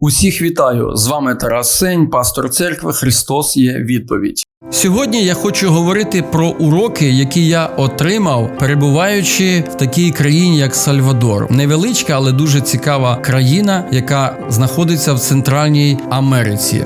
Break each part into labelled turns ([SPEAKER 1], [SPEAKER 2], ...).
[SPEAKER 1] Усіх вітаю! З вами Тарас Сень, пастор церкви Христос є відповідь. Сьогодні я хочу говорити про уроки, які я отримав, перебуваючи в такій країні, як Сальвадор. Невеличка, але дуже цікава країна, яка знаходиться в Центральній Америці.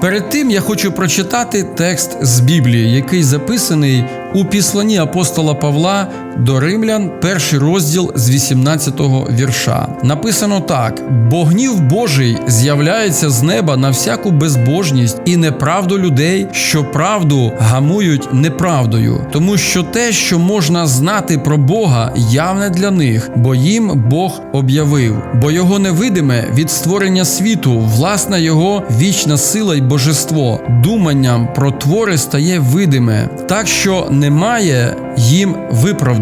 [SPEAKER 1] Перед тим я хочу прочитати текст з Біблії, який записаний у післанні апостола Павла до Римлян, перший розділ з 18-го вірша. Написано так: бо гнів Божий з'являється з неба на всяку безбожність і неправду людей, що правду гамують неправдою, тому що те, що можна знати про Бога, явне для них, бо їм Бог об'явив, бо його невидиме від створення світу, власна його вічна сила й божество, думанням про твори стає видиме, так що немає їм виправдання.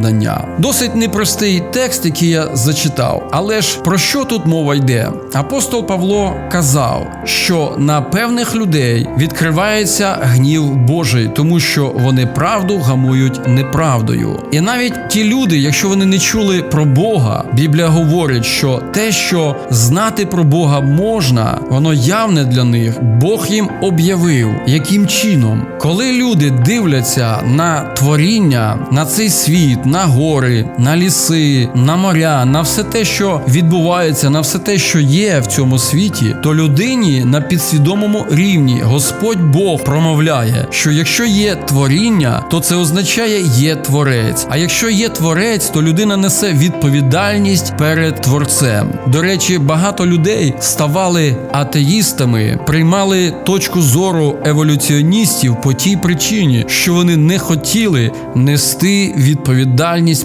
[SPEAKER 1] Досить непростий текст, який я зачитав. Але ж про що тут мова йде? Апостол Павло казав, що на певних людей відкривається гнів Божий, тому що вони правду гамують неправдою. І навіть ті люди, якщо вони не чули про Бога, Біблія говорить, що те, що знати про Бога можна, воно явне для них. Бог їм об'явив, яким чином, коли люди дивляться на творіння, на цей світ, на гори, на ліси, на моря, на все те, що відбувається, на все те, що є в цьому світі, то людині на підсвідомому рівні Господь Бог промовляє, що якщо є творіння, то це означає є творець. А якщо є творець, то людина несе відповідальність перед творцем. До речі, багато людей ставали атеїстами, приймали точку зору еволюціоністів по тій причині, що вони не хотіли нести відповідальність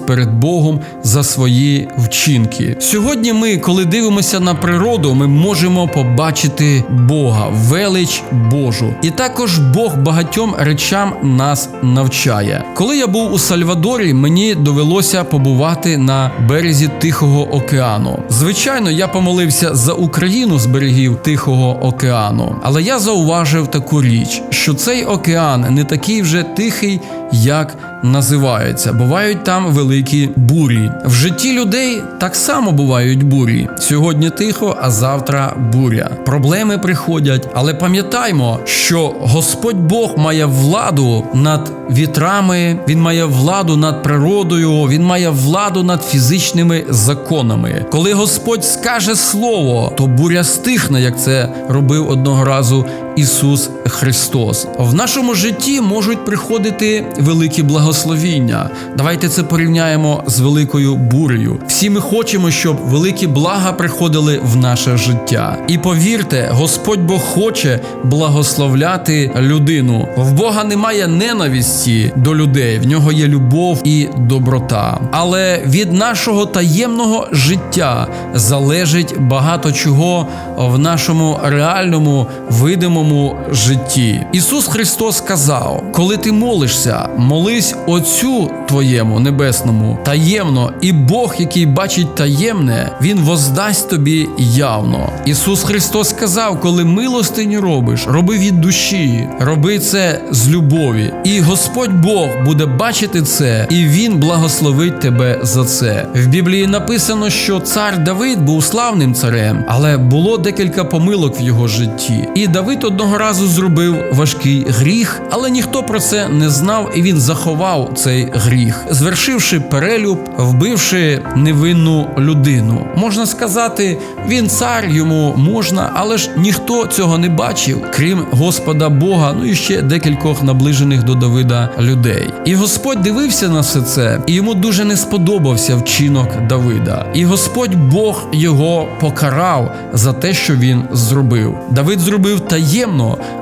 [SPEAKER 1] перед Богом за свої вчинки. Сьогодні ми, коли дивимося на природу, ми можемо побачити Бога, велич Божу. І також Бог багатьом речам нас навчає. Коли я був у Сальвадорі, мені довелося побувати на березі Тихого океану. Звичайно, я помолився за Україну з берегів Тихого океану, але я зауважив таку річ, що цей океан не такий вже тихий, як називається. Бувають там великі бурі. В житті людей так само бувають бурі. Сьогодні тихо, а завтра буря. Проблеми приходять, але пам'ятаймо, що Господь Бог має владу над вітрами, він має владу над природою, він має владу над фізичними законами. Коли Господь скаже слово, то буря стихне, як це робив одного разу Ісус Христос. В нашому житті можуть приходити великі благословіння. Давайте це порівняємо з великою бурею. Всі ми хочемо, щоб великі блага приходили в наше життя. І повірте, Господь Бог хоче благословляти людину. В Бога немає ненависті до людей, в нього є любов і доброта. Але від нашого таємного життя залежить багато чого в нашому реальному видимому житті. Ісус Христос сказав: коли ти молишся, молись Отцю твоєму небесному таємно, і Бог, який бачить таємне, Він воздасть тобі явно. Ісус Христос сказав, коли милостиню робиш, роби від душі, роби це з любові. І Господь Бог буде бачити це, і Він благословить тебе за це. В Біблії написано, що цар Давид був славним царем, але було декілька помилок в його житті. І Давид одного разу зробив важкий гріх, але ніхто про це не знав, і він заховав цей гріх, звершивши перелюб, вбивши невинну людину. Можна сказати, він цар йому можна, але ж ніхто цього не бачив, крім Господа Бога, ну і ще декількох наближених до Давида людей. І Господь дивився на все це, і йому дуже не сподобався вчинок Давида. І Господь Бог його покарав за те, що він зробив. Давид зробив таємно,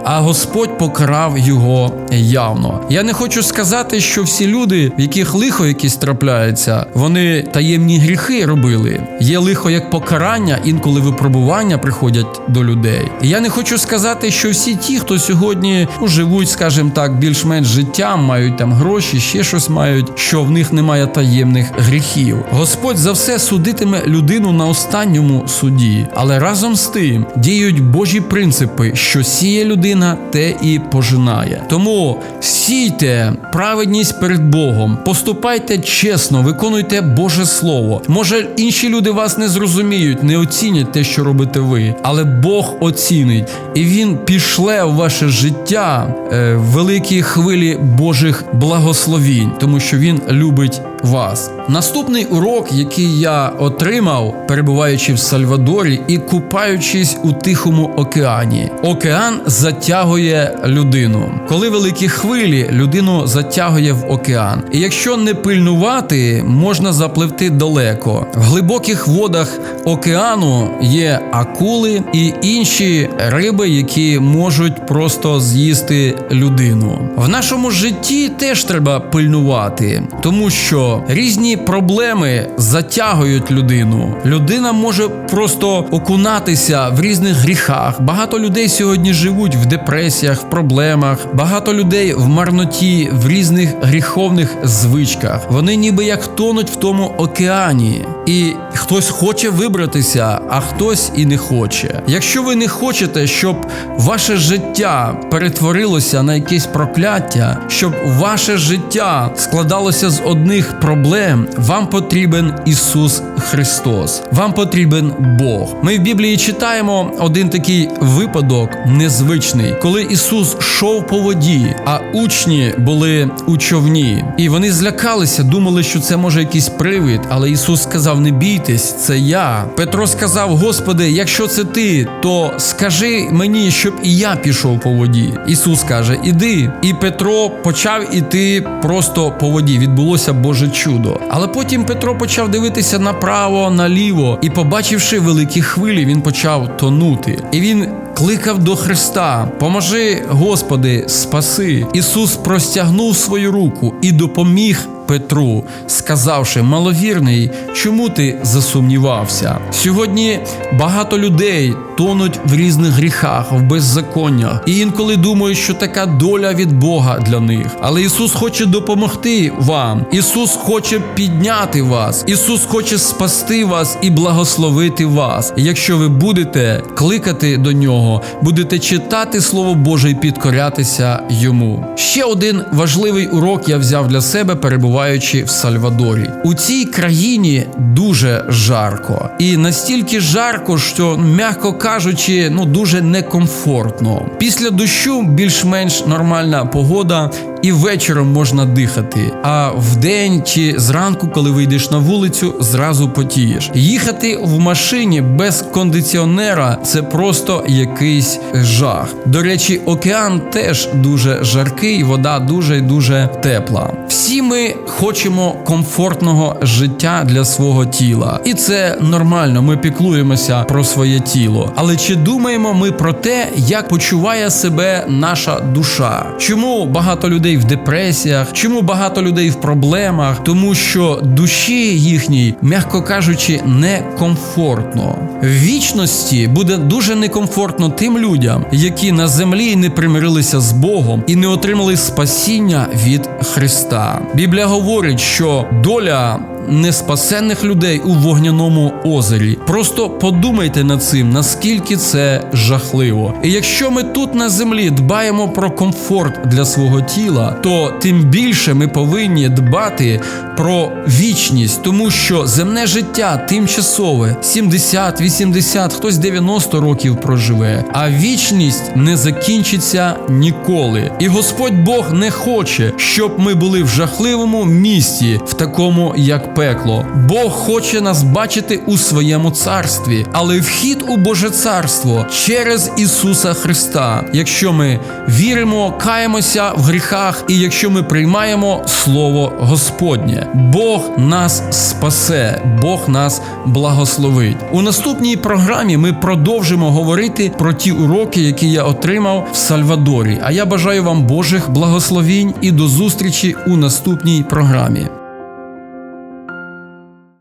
[SPEAKER 1] а Господь покарав його явно. Я не хочу сказати, що всі люди, в яких лихо якесь трапляється, вони таємні гріхи робили. Є лихо як покарання, інколи випробування приходять до людей. Я не хочу сказати, що всі ті, хто сьогодні ну, живуть, скажімо так, більш-менш життям, мають там гроші, ще щось мають, що в них немає таємних гріхів. Господь за все судитиме людину на останньому суді, але разом з тим діють Божі принципи, що сіє людина, те і пожинає. Тому сійте праведність перед Богом, поступайте чесно, виконуйте Боже Слово. Може, інші люди вас не зрозуміють, не оцінять те, що робите ви, але Бог оцінить, і Він пішле в ваше життя е, великі хвилі Божих благословінь, тому що Він любить вас. Наступний урок, який я отримав, перебуваючи в Сальвадорі і купаючись у Тихому океані. Океан затягує людину. Коли великі хвилі, людину затягує в океан. І якщо не пильнувати, можна запливти далеко. В глибоких водах океану є акули і інші риби, які можуть просто з'їсти людину. В нашому житті теж треба пильнувати, тому що різні проблеми затягують людину. Людина може просто окунатися в різних гріхах. Багато людей сьогодні живуть в депресіях, в проблемах. Багато людей в марноті, в різних гріховних звичках. Вони ніби як тонуть в тому океані. І хтось хоче вибратися, а хтось і не хоче. Якщо ви не хочете, щоб ваше життя перетворилося на якесь прокляття, щоб ваше життя складалося з одних проблем, вам потрібен Ісус Христос. Вам потрібен Бог. Ми в Біблії читаємо один такий випадок незвичний, коли Ісус йшов по воді, а учні були у човні, і вони злякалися, думали, що це може якийсь привид. Але Ісус сказав: Не бійтесь, це я. Петро сказав: Господи, якщо це ти, то скажи мені, щоб і я пішов по воді. Ісус каже: Іди. І Петро почав іти просто по воді. Відбулося Боже чудо. Але потім Петро почав дивитися направо, наліво, і, побачивши великі хвилі, він почав тонути. І він кликав до Христа: Поможи, Господи, спаси. Ісус простягнув свою руку і допоміг. Петру, сказавши, маловірний, чому ти засумнівався? Сьогодні багато людей тонуть в різних гріхах, в беззаконнях, і інколи думають, що така доля від Бога для них. Але Ісус хоче допомогти вам. Ісус хоче підняти вас. Ісус хоче спасти вас і благословити вас. Якщо ви будете кликати до нього, будете читати Слово Боже і підкорятися йому. Ще один важливий урок я взяв для себе, перебуваючи в Сальвадорі. У цій країні дуже жарко, і настільки жарко, що м'яко кажучи, ну дуже некомфортно. Після дощу більш-менш нормальна погода. І вечором можна дихати, а вдень чи зранку, коли вийдеш на вулицю, зразу потієш. Їхати в машині без кондиціонера це просто якийсь жах. До речі, океан теж дуже жаркий, вода дуже і дуже тепла. Всі ми хочемо комфортного життя для свого тіла, і це нормально. Ми піклуємося про своє тіло. Але чи думаємо ми про те, як почуває себе наша душа? Чому багато людей в депресіях? Чому багато людей в проблемах? Тому що душі їхній, м'яко кажучи, некомфортно. В вічності буде дуже некомфортно тим людям, які на землі не примирилися з Богом і не отримали спасіння від Христа. Біблія говорить, що доля неспасенних людей у вогняному озері. Просто подумайте над цим, наскільки це жахливо. І якщо ми тут на землі дбаємо про комфорт для свого тіла, то тим більше ми повинні дбати про вічність, тому що земне життя тимчасове 70, 80, хтось 90 років проживе, а вічність не закінчиться ніколи. І Господь Бог не хоче, щоб ми були в жахливому місті, в такому як пекло. Бог хоче нас бачити у своєму царстві, але вхід у Боже царство через Ісуса Христа. Якщо ми віримо, каємося в гріхах, і якщо ми приймаємо Слово Господнє, Бог нас спасе, Бог нас благословить. У наступній програмі ми продовжимо говорити про ті уроки, які я отримав в Сальвадорі. А я бажаю вам Божих благословінь і до зустрічі у наступній програмі.